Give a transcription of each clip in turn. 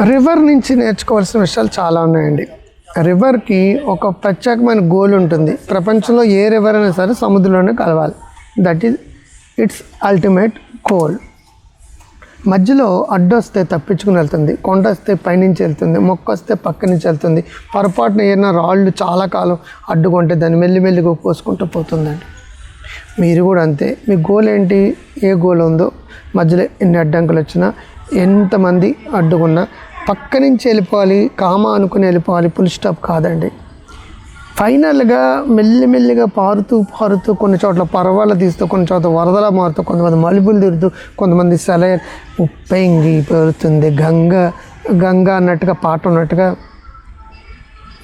River నుంచి నేర్చుకోవాల్సిన విషయాలు చాలా ఉన్నాయండి. రివర్కి ఒక ప్రత్యేకమైన గోల్ ఉంటుంది. ప్రపంచంలో ఏ రివర్ అయినా సరే సముద్రంలోనే కలవాలి. That is it's ultimate goal మధ్యలో అడ్డొస్తే తప్పించుకుని వెళ్తుంది. కొండ వస్తే పైనుంచి వెళ్తుంది. మొక్క వస్తే పక్క నుంచి వెళ్తుంది. పొరపాటున ఏదైనా రాళ్ళు చాలా కాలం అడ్డుకుంటే దాన్ని మెల్లిమెల్లిగా కోసుకుంటూ పోతుందండి. మీరు కూడా అంతే. మీ గోల్ ఏంటి? ఏ గోల్ ఉందో మధ్యలో ఎన్ని అడ్డంకులు వచ్చినా ఎంతమంది అడ్డుకున్నా పక్క నుంచి వెళ్ళిపోవాలి కామా అనుకుని వెళ్ళిపోవాలి ఫుల్ స్టాప్ కాదండి. ఫైనల్గా మెల్లిమెల్లిగా పారుతూ పారుతూ కొన్ని చోట్ల పర్వాలు తీస్తూ కొన్ని చోట్ల వరదలా మారుతూ కొంతమంది మలుపులు తిరుగుతూ కొంతమంది సెలయ ఉప్పెంగి పెరుగుతుంది గంగ గంగ అన్నట్టుగా పాట ఉన్నట్టుగా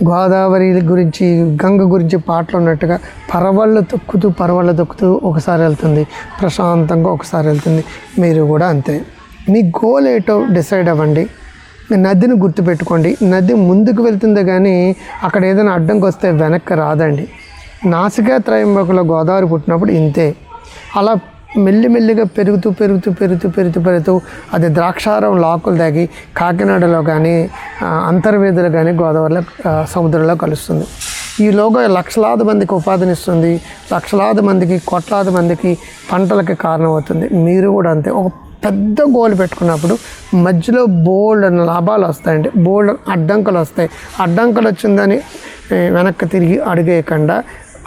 గోదావరి గురించి గంగ గురించి పాటలు ఉన్నట్టుగా పరవళ్ళు తొక్కుతూ పరవళ్ళు తొక్కుతూ ఒకసారి వెళ్తుంది. ప్రశాంతంగా ఒకసారి వెళ్తుంది. మీరు కూడా అంతే. మీ గోల్ ఏటో డిసైడ్ అవ్వండి. నదిని గుర్తుపెట్టుకోండి. నది ముందుకు వెళ్తుంది కానీ అక్కడ ఏదైనా అడ్డంకి వస్తే వెనక్కి రాదండి. నాసికా త్రయంబకుల గోదావరి పుట్టినప్పుడు ఇంతే. అలా మెల్లిమెల్లిగా పెరుగుతూ పెరుగుతూ పెరుగుతూ పెరుగుతూ పెరుగుతూ అది ద్రాక్షారం లాకులు దాగి కాకినాడలో కానీ అంతర్వేదిలో అంతర్వేదులు కానీ గోదావరిలో సముద్రంలో కలుస్తుంది. ఈలోగా లక్షలాది మందికి ఉపాధినిస్తుంది లక్షలాది మందికి కోట్లాది మందికి పంటలకి కారణమవుతుంది. మీరు కూడా అంతే. ఒక పెద్ద గోల్ పెట్టుకున్నప్పుడు మధ్యలో బోల్డ్ అన్న లాభాలు వస్తాయండి. బోల్డ్ అడ్డంకులు వస్తాయి. అడ్డంకులు వచ్చిందని వెనక్కి తిరిగి అడిగేయకుండా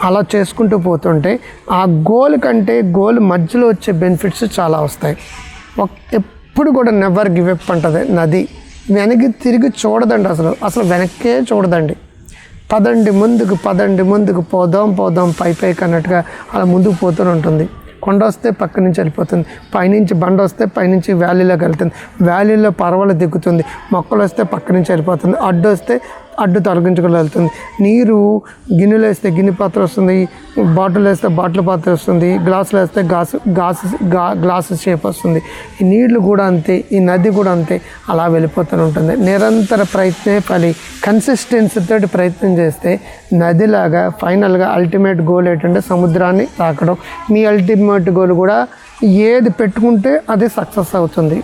అలా చేసుకుంటూ పోతుంటే ఆ గోల్ కంటే గోల్ మధ్యలో వచ్చే బెనిఫిట్స్ చాలా వస్తాయి. ఎప్పుడు కూడా నెవర్ గివ్ అప్ అంటది నది. వెనక్కి తిరిగి చూడదండి అసలు. అసలు వెనక్కే చూడదండి. పదండి ముందుకు పదండి ముందుకు పోదాం పోదాం పై పైకి అన్నట్టుగా అలా ముందుకు పోతూనే ఉంటుంది. కొండ వస్తే పక్క నుంచి వెళ్ళిపోతుంది. పైనుంచి బండ వస్తే పైనుంచి వ్యాలీలోకి వెళ్తుంది. వ్యాలీలో పర్వాలు దిగుతుంది. మొక్కలు వస్తే పక్క నుంచి వెళ్ళిపోతుంది. అడ్డు వస్తే అడ్డు తొలగించుకుని వెళ్తుంది. నీరు గిన్నెలు వేస్తే గిన్నె పాత్ర వస్తుంది బాటిల్ వేస్తే బాటిల్ పాత్ర వస్తుంది గ్లాసులు వేస్తే గాసు గాసు గా గ్లాసు షేప్ వస్తుంది. ఈ నీళ్ళు కూడా అంతే ఈ నది కూడా అంతే అలా వెళ్ళిపోతూనే ఉంటుంది. నిరంతర ప్రయత్నే ఫలి కన్సిస్టెన్సీతో ప్రయత్నం చేస్తే నదిలాగా ఫైనల్గా అల్టిమేట్ గోల్ ఏంటంటే సముద్రాన్ని తాకడం. మీ అల్టిమేట్ గోల్ కూడా ఏది పెట్టుకుంటే అది సక్సెస్ అవుతుంది.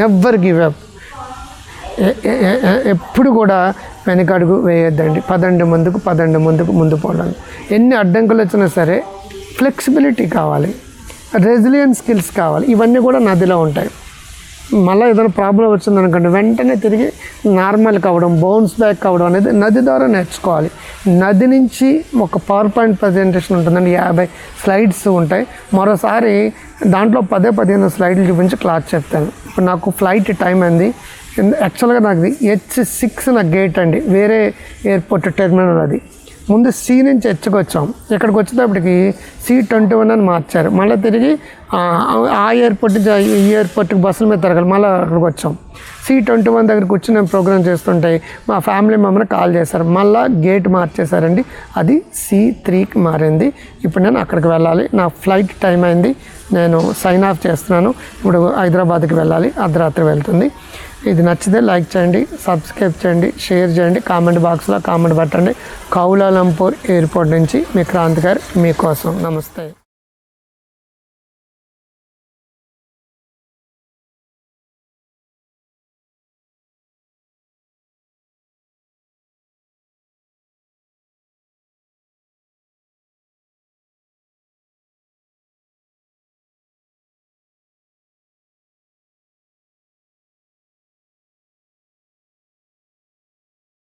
నెవర్ గివ్ అప్ ఎప్పుడు కూడా వెనకడుగు వేయొద్దండి. పదండి ముందుకు పదండి ముందుకు ముందు పోవడం. ఎన్ని అడ్డంకులు వచ్చినా సరే ఫ్లెక్సిబిలిటీ కావాలి. రెసిలియన్ స్కిల్స్ కావాలి. ఇవన్నీ కూడా నదిలో ఉంటాయి. మళ్ళీ ఏదైనా ప్రాబ్లం వచ్చిందనుకోండి వెంటనే తిరిగి నార్మల్ కావడం బౌన్స్ బ్యాక్ కావడం అనేది నది ద్వారా నేర్చుకోవాలి. నది నుంచి ఒక పవర్ పాయింట్ ప్రజెంటేషన్ ఉంటుందండి. యాభై స్లైడ్స్ ఉంటాయి. మరోసారి దాంట్లో పదే పదిహేను స్లైడ్లు చూపించి క్లాస్ చెప్తాను. ఇప్పుడు నాకు ఫ్లైట్ టైం అయింది. యాక్చువల్గా నాకు హెచ్ సిక్స్ నా గేట్ అండి. వేరే ఎయిర్పోర్ట్ టెర్మినల్ అది. ముందు సి నుంచి హెచ్కి వచ్చాం. ఇక్కడికి వచ్చేటప్పటికి సి ట్వంటీ వన్ అని మార్చారు. మళ్ళీ తిరిగి ఆ ఎయిర్పోర్ట్ నుంచి ఈ ఎయిర్పోర్ట్కి బస్సుల మీద తిరగాలి మళ్ళీ అక్కడికి వచ్చాం. సి ట్వంటీ వన్ దగ్గర కూర్చొని మేము ప్రోగ్రామ్ చేస్తుంటే మా ఫ్యామిలీ మెంబర్ని కాల్ చేశారు. మళ్ళీ గేట్ మార్చేశారండి. అది సి త్రీకి మారింది. ఇప్పుడు నేను అక్కడికి వెళ్ళాలి. నా ఫ్లైట్ టైం అయింది. నేను సైన్ ఆఫ్ చేస్తున్నాను. ఇప్పుడు హైదరాబాద్కి వెళ్ళాలి. అర్ధరాత్రి వెళ్తుంది. ఇది నచ్చితే లైక్ చేయండి సబ్స్క్రైబ్ చేయండి షేర్ చేయండి కామెంట్ బాక్స్లో కామెంట్ పెట్టండి. కౌలాలంపూర్ ఎయిర్పోర్ట్ నుంచి మీ క్రాంతి గారు మీకోసం. నమస్తే.